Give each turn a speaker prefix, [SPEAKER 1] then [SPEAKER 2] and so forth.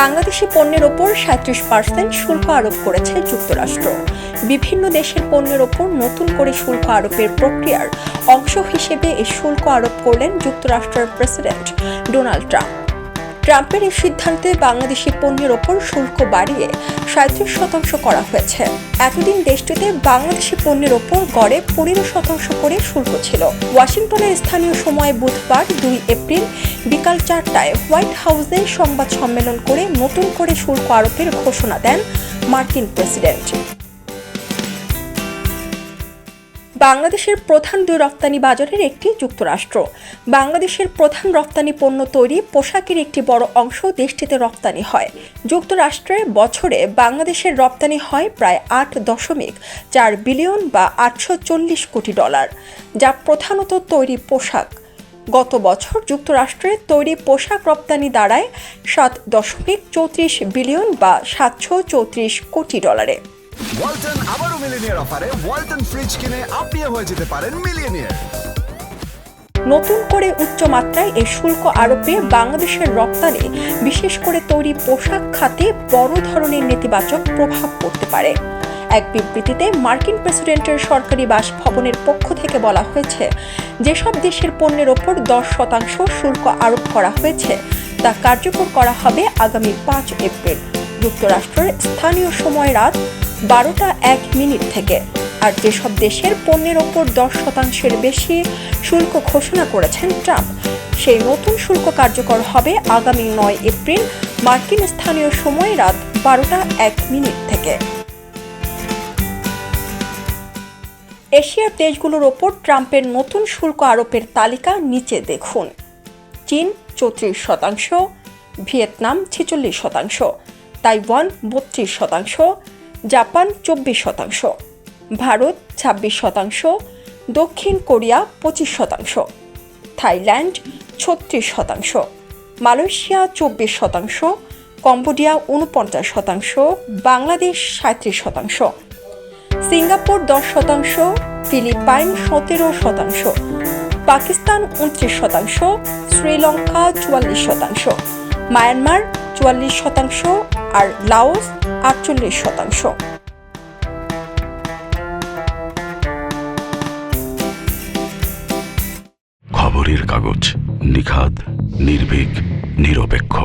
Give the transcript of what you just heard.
[SPEAKER 1] বাংলাদেশি পণ্যের ওপর সাঁত্রিশ পার্সেন্ট শুল্ক আরোপ করেছে যুক্তরাষ্ট্র। বিভিন্ন দেশের পণ্যের ওপর নতুন করে শুল্ক আরোপের প্রক্রিয়ার অংশ হিসেবে এই শুল্ক আরোপ করলেন যুক্তরাষ্ট্রের প্রেসিডেন্ট ডোনাল্ড ট্রাম্প। ট্রাম্পের এই সিদ্ধান্তে বাংলাদেশি পণ্যের ওপর শুল্ক বাড়িয়ে সাঁত্রিশ শতাংশ করা হয়েছে। এতদিন দেশটিতে বাংলাদেশি পণ্যের ওপর গড়ে পনেরো শতাংশ করে শুল্ক ছিল। ওয়াশিংটনের স্থানীয় সময় বুধবার দুই এপ্রিল বিকাল চারটায় হোয়াইট হাউসে সংবাদ সম্মেলন করে নতুন করে শুল্ক আরোপের ঘোষণা দেন মার্কিন প্রেসিডেন্ট। বাংলাদেশের প্রধান দুই রপ্তানি বাজারের একটি যুক্তরাষ্ট্র। বাংলাদেশের প্রধান রপ্তানি পণ্য তৈরি পোশাকের একটি বড় অংশ দেশটিতে রপ্তানি হয়। যুক্তরাষ্ট্রে বছরে বাংলাদেশের রপ্তানি হয় প্রায় আট দশমিক চার বিলিয়ন বা আটশো চল্লিশ কোটি ডলার, যা প্রধানত তৈরি পোশাক। গত বছর যুক্তরাষ্ট্রে তৈরি পোশাক রপ্তানি দাঁড়ায় সাত দশমিক চৌত্রিশ বিলিয়ন বা সাতশো চৌত্রিশ কোটি ডলারে।
[SPEAKER 2] ওয়ালটন আবারও মিলিনিয়ার অফারে ওয়ালটন ফ্রিজ কিনে আপনিও হয়ে যেতে পারেন মিলিয়নিয়ার।
[SPEAKER 1] নতুন করে উচ্চমাত্রায় এই শুল্ক আরোপে বাংলাদেশের রপ্তানি বিশেষ করে তৈরি পোশাক খাতে বড় ধরনের নেতিবাচক প্রভাব পড়তে পারে। এক বিবৃতিতে মার্কিন প্রেসিডেন্টের সরকারি বাসভবনের পক্ষ থেকে বলা হয়েছে, যেসব দেশের পণ্যের ওপর দশ শতাংশ শুল্ক আরোপ করা হয়েছে, তা কার্যকর করা হবে আগামী পাঁচ এপ্রিল। যুক্তরাষ্ট্রের স্থানীয় সময় রাত বারোটা এক মিনিট থেকে। আর যেসব দেশের পণ্যের ওপর দশ শতাংশের বেশি শুল্ক ঘোষণা করেছেন ট্রাম্প, সেই নতুন শুল্ক কার্যকর হবে আগামী নয় এপ্রিল মার্কিন স্থানীয় সময় রাত বারোটা এক মিনিট থেকে। এশিয়ার দেশগুলোর ওপর ট্রাম্পের নতুন শুল্ক আরোপের তালিকা নিচে দেখুন। চীন চৌত্রিশ শতাংশ, ভিয়েতনাম ছেচল্লিশ শতাংশ, তাইওয়ান বত্রিশ শতাংশ, জাপান চব্বিশ শতাংশ, ভারত ছাব্বিশ শতাংশ, দক্ষিণ কোরিয়া পঁচিশ শতাংশ, থাইল্যান্ড ছত্রিশ শতাংশ, মালয়েশিয়া চব্বিশ শতাংশ, কম্বোডিয়া উনপঞ্চাশ শতাংশ, বাংলাদেশ সাঁত্রিশ শতাংশ। সিঙ্গাপুর দশ শতাংশ, ফিলিপাইন সতেরো শতাংশ, পাকিস্তান উনত্রিশ শতাংশ, শ্রীলঙ্কা চুয়াল্লিশ শতাংশ, মায়ানমার চুয়াল্লিশ শতাংশ আর লাওস আটচল্লিশ শতাংশ।
[SPEAKER 3] খবরের কাগজ নিখাদ, নির্ভীক, নিরপেক্ষ।